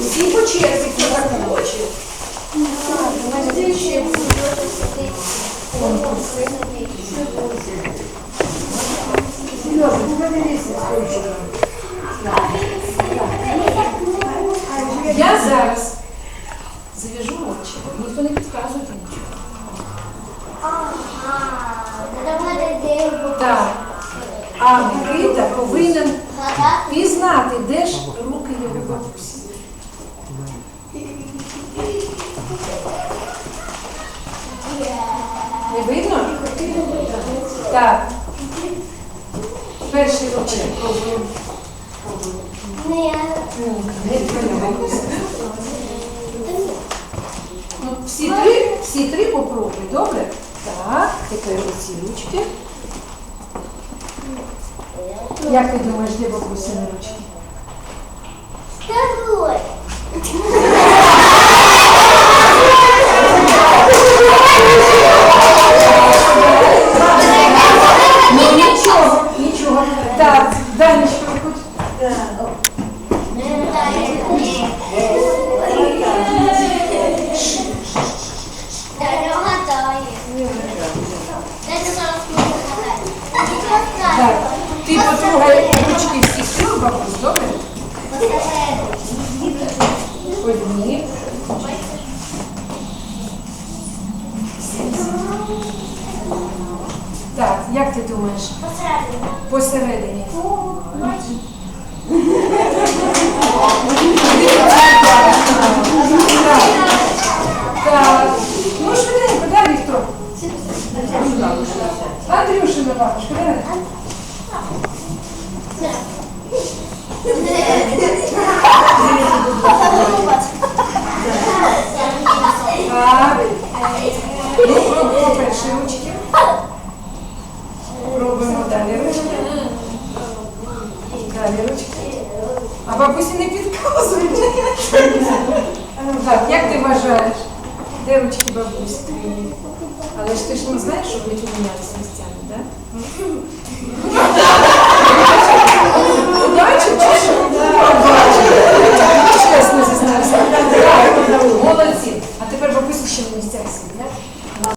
Всі по черзі, хто так хоче. Ну сколько. Я зараз зав'яжу очі. Ніхто не підказує нічого. Так. А Микита повинен пізнати, де ж руки його бабусі. Не видно? Так. Перший пробуємо. Ні. Ну, всі три, всі три попробуй, добре? Так, тепер оці ручки. Як ти думаєш, де бабусіни ручки? Ну нічого, нічого. Так, Данечка, хоч. Ручки всіх трьох бабусь, добре? Одні. Так, як ти думаєш? Посередині. Так. Ну швиденько, дай Віктор. Андрюшина бабушка, давай. Пробуємо перші ручки. Пробуємо далі ручки. Далі ручки. А бабусі не підказують. Так, як ти вважаєш? Де ручки? Але ж ти ж не знаєш, що вони помінялися місцями, так?